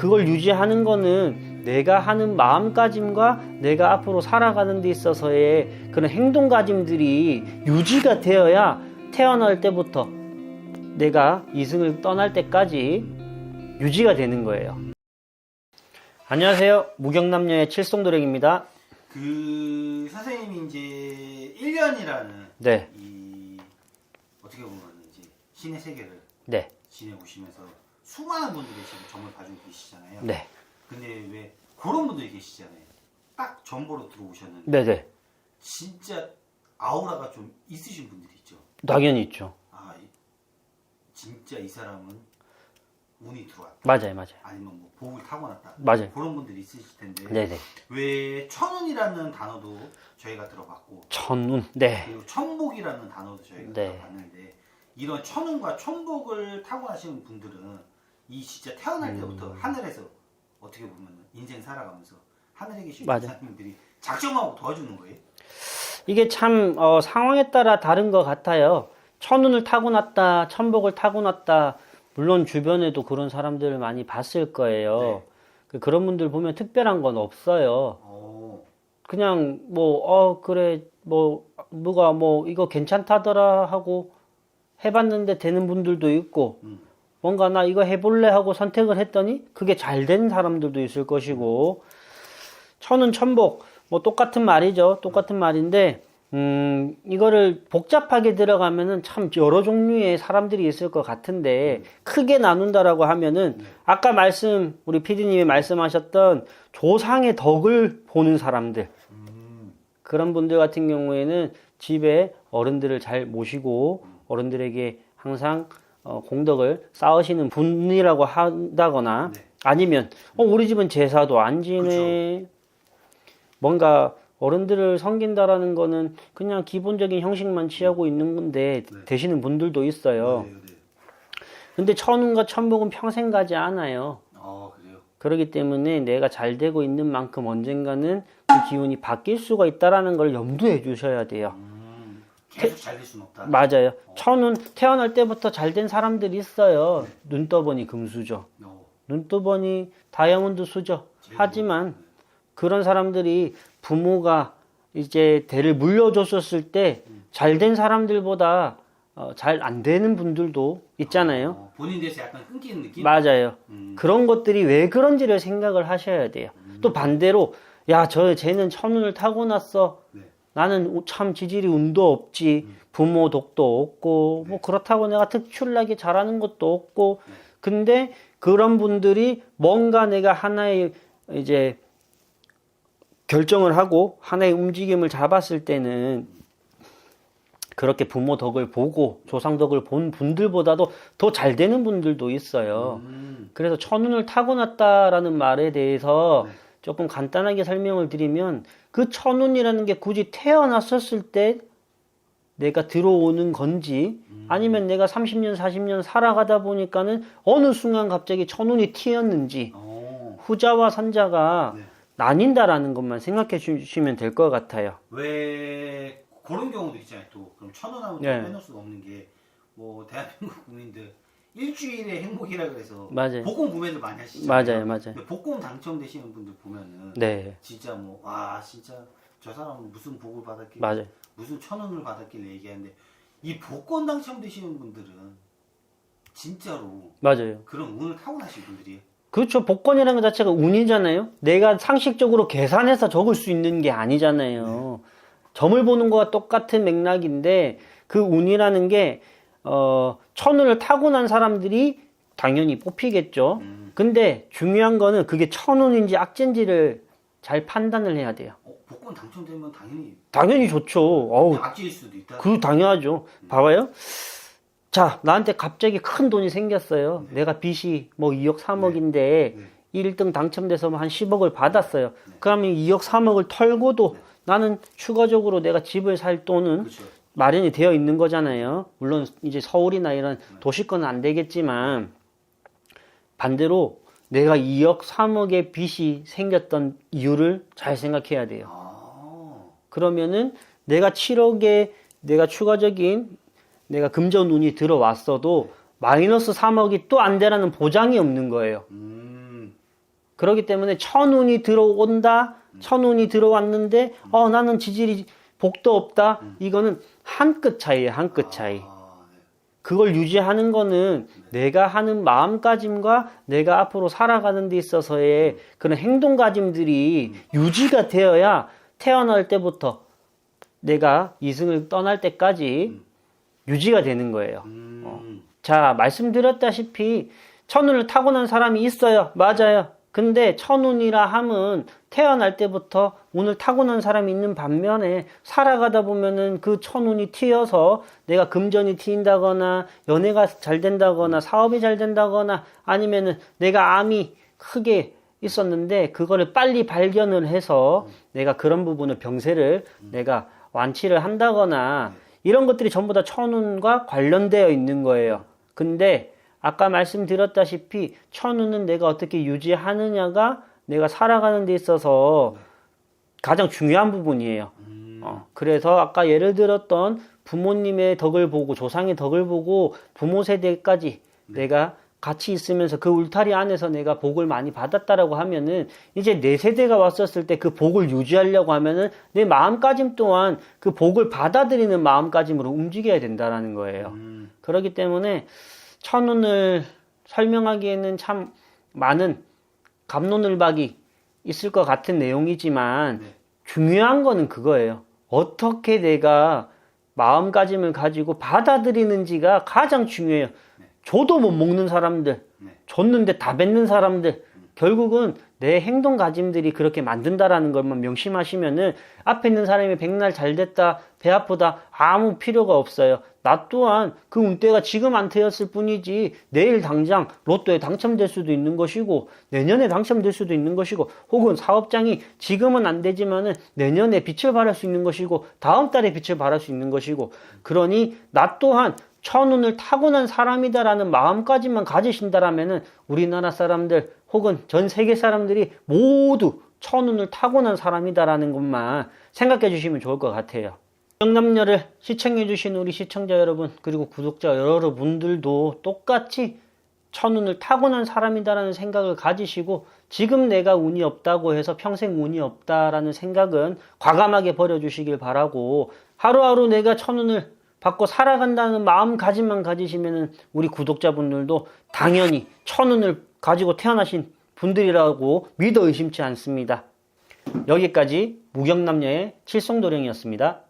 그걸 유지하는 거는 내가 하는 마음가짐과 내가 앞으로 살아가는 데 있어서의 그런 행동가짐들이 유지가 되어야 태어날 때부터 내가 이승을 떠날 때까지 유지가 되는 거예요. 안녕하세요. 무경남녀의 칠송도령입니다. 그 선생님이 이제 1년이라는 네, 이 어떻게 보면 이제 신의 세계를 네, 지내보시면서 수많은 분들이 지금 점을 봐주고 계시잖아요. 네, 근데 왜 그런 분들이 계시잖아요. 딱 정보로 들어오셨는데 네, 네. 진짜 아우라가 좀 있으신 분들이 있죠. 당연히 있죠. 아 이- 진짜 이 사람은 운이 들어왔다. 맞아요, 맞아요. 아니면 뭐 복을 타고났다. 맞아요. 그런 분들이 있으실 텐데 네, 네. 왜 천운이라는 단어도 저희가 들어봤고 천운. 네, 그리고 천복이라는 단어도 저희가 네. 들어봤는데 이런 천운과 천복을 타고나시는 분들은 이 진짜 태어날 음. 때부터 하늘에서 어떻게 보면 인생 살아가면서 하늘에 계신 맞아요. 조상님들이 작정하고 도와주는 거예요. 이게 참 어, 상황에 따라 다른 것 같아요. 천운을 타고났다, 천복을 타고났다. 물론 주변에도 그런 사람들을 많이 봤을 거예요. 그- 그런 분들 보면 특별한 건 없어요. 어, 그냥 뭐 어 그래 뭐 누가 뭐 이거 괜찮다더라 하고 해봤는데 되는 분들도 있고 음. 뭔가 나 이거 해볼래 하고 선택을 했더니 그게 잘 된 사람들도 있을 것이고. 천은 천복. 뭐 똑같은 말이죠. 똑같은 말인데 음 이거를 복잡하게 들어가면은 참 여러 종류의 사람들이 있을 것 같은데 크게 나눈다라고 하면은 아까 말씀 우리 피디님이 말씀하셨던 조상의 덕을 보는 사람들. 음, 그런 분들 같은 경우에는 집에 어른들을 잘 모시고 어른들에게 항상 어, 공덕을 쌓으시는 분이라고 한다거나 네. 아니면 어, 우리 집은 제사도 안 지내 뭔가 어른들을 섬긴다라는 거는 그냥 기본적인 형식만 취하고 있는 건데 네. 되시는 분들도 있어요. 네, 네. 근데 천운과 천복은 평생 가지 않아요. 어, 그래요. 그렇기 때문에 내가 잘 되고 있는 만큼 언젠가는 그 기운이 바뀔 수가 있다라는 걸 염두에 두셔야 돼요. 음, 계속 잘 될 수는 없다. 맞아요. 천은 태어날 때부터 잘 된 사람들이 있어요. 눈 떠보니 금수저. 어, 눈 떠보니 다이아몬드 수저. 하지만 그런 사람들이 부모가 이제 대를 물려줬었을 때 잘 된 사람들보다 어, 잘 안 되는 분들도 있잖아요. 어, 본인 대해서 약간 끊기는 느낌? 맞아요. 음, 그런 것들이 왜 그런지를 생각을 하셔야 돼요. 또 반대로 야, 저 쟤는 천운을 타고났어. 네. 나는 참 지질이 운도 없지. 부모 독도 없고 뭐 그렇다고 내가 특출나게 잘하는 것도 없고. 근데 그런 분들이 뭔가 내가 하나의 이제 결정을 하고 하나의 움직임을 잡았을 때는 그렇게 부모 덕을 보고 조상 덕을 본 분들보다도 더 잘 되는 분들도 있어요. 음, 그래서 천운을 타고났다라는 말에 대해서 네. 조금 간단하게 설명을 드리면 그 천운이라는 게 굳이 태어났었을 때 내가 들어오는 건지 아니면 내가 30년, 40년 살아가다 보니까는 어느 순간 갑자기 천운이 튀었는지 어, 후자와 선자가 네. 나뉜다라는 것만 생각해 주시면 될 것 같아요. 왜 그런 경우도 있잖아요. 또 그럼 천원하면 네. 빼놓을 수가 없는 게 뭐 대한민국 국민들 일주일의 행복이라 그래서 맞아요. 복권 구매를 많이 하시잖아요. 맞아요, 맞아요. 근데 복권 당첨되시는 분들 보면은 네, 진짜 뭐 와 진짜 저 사람은 무슨 복을 받았길래 맞아요. 무슨 천 원을 받았길래 얘기하는데 이 복권 당첨되시는 분들은 진짜로 맞아요. 그런 운을 타고나신 분들이에요. 그렇죠. 복권이라는 것 자체가 운이잖아요. 내가 상식적으로 계산해서 적을 수 있는 게 아니잖아요. 점을 보는 거와 똑같은 맥락인데 그 운이라는 게 어, 천운을 타고난 사람들이 당연히 뽑히겠죠. 음. 근데 중요한 거는 그게 천운인지 악재인지를 잘 판단을 해야 돼요. 어, 복권 당첨되면 당연히 당연히 좋죠. 어우, 악질일 수도 있다. 그 당연하죠. 봐봐요. 자, 나한테 갑자기 큰 돈이 생겼어요. 내가 빚이 뭐 2억 3억인데 네. 1등 당첨돼서 한 10억을 받았어요. 그러면 2억 3억을 털고도 나는 추가적으로 내가 집을 살 돈은 그렇죠. 마련이 되어 있는 거잖아요. 물론 이제 서울이나 이런 도시권은 안 되겠지만 반대로 내가 2억 3억의 빚이 생겼던 이유를 잘 생각해야 돼요. 아, 그러면은 내가 7억에 내가 추가적인 내가 금전 운이 들어왔어도 마이너스 3억이 또 안 되라는 보장이 없는 거예요. 음, 그렇기 때문에 천운이 들어온다. 천운이 들어왔는데 어 나는 지질이 복도 없다. 이거는 한 끗 차이예요. 한 끗 차이. 아, 네. 그걸 유지하는 거는 내가 하는 마음가짐과 내가 앞으로 살아가는 데 있어서의 그런 행동가짐들이 유지가 되어야 태어날 때부터 내가 이승을 떠날 때까지 유지가 되는 거예요. 음, 자, 말씀드렸다시피 천운을 타고난 사람이 있어요. 맞아요. 근데 천운이라 함은 태어날 때부터 운을 타고난 사람이 있는 반면에 살아가다 보면은 그 천운이 튀어서 내가 금전이 튀인다거나 연애가 잘 된다거나 사업이 잘 된다거나 아니면은 내가 암이 크게 있었는데 그거를 빨리 발견을 해서 내가 그런 부분을 병세를 내가 완치를 한다거나 이런 것들이 전부 다 천운과 관련되어 있는 거예요. 근데 아까 말씀드렸다시피 천운은 내가 어떻게 유지하느냐가 내가 살아가는 데 있어서 가장 중요한 부분이에요. 어, 그래서 아까 예를 들었던 부모님의 덕을 보고 조상의 덕을 보고 부모 세대까지 내가 같이 있으면서 그 울타리 안에서 내가 복을 많이 받았다라고 하면은 이제 내 세대가 왔었을 때 그 복을 유지하려고 하면은 내 마음가짐 또한 그 복을 받아들이는 마음가짐으로 움직여야 된다라는 거예요. 음, 그렇기 때문에 천운을 설명하기에는 참 많은 감론을박이 있을 것 같은 내용이지만 네. 중요한 거는 그거예요. 어떻게 내가 마음가짐을 가지고 받아들이는지가 가장 중요해요. 줘도 못 먹는 사람들, 네. 줬는데 다 뱉는 사람들, 결국은 내 행동 가짐들이 그렇게 만든다라는 것만 명심하시면은 앞에 있는 사람이 백날 잘 됐다, 배 아프다, 아무 필요가 없어요. 나 또한 그 운때가 지금 안 트였을 뿐이지 내일 당장 로또에 당첨될 수도 있는 것이고 내년에 당첨될 수도 있는 것이고 혹은 사업장이 지금은 안 되지만은 내년에 빛을 발할 수 있는 것이고 다음 달에 빛을 발할 수 있는 것이고 그러니 나 또한 천운을 타고난 사람이다라는 마음까지만 가지신다라면은 우리나라 사람들 혹은 전 세계 사람들이 모두 천운을 타고난 사람이다라는 것만 생각해 주시면 좋을 것 같아요. 명남녀를 시청해 주신 우리 시청자 여러분 그리고 구독자 여러분들도 똑같이 천운을 타고난 사람이다라는 생각을 가지시고 지금 내가 운이 없다고 해서 평생 운이 없다라는 생각은 과감하게 버려주시길 바라고 하루하루 내가 천운을 받고 살아간다는 마음가짐만 가지시면은 우리 구독자분들도 당연히 천운을 가지고 태어나신 분들이라고 믿어 의심치 않습니다. 여기까지 무경남녀의 칠성도령이었습니다.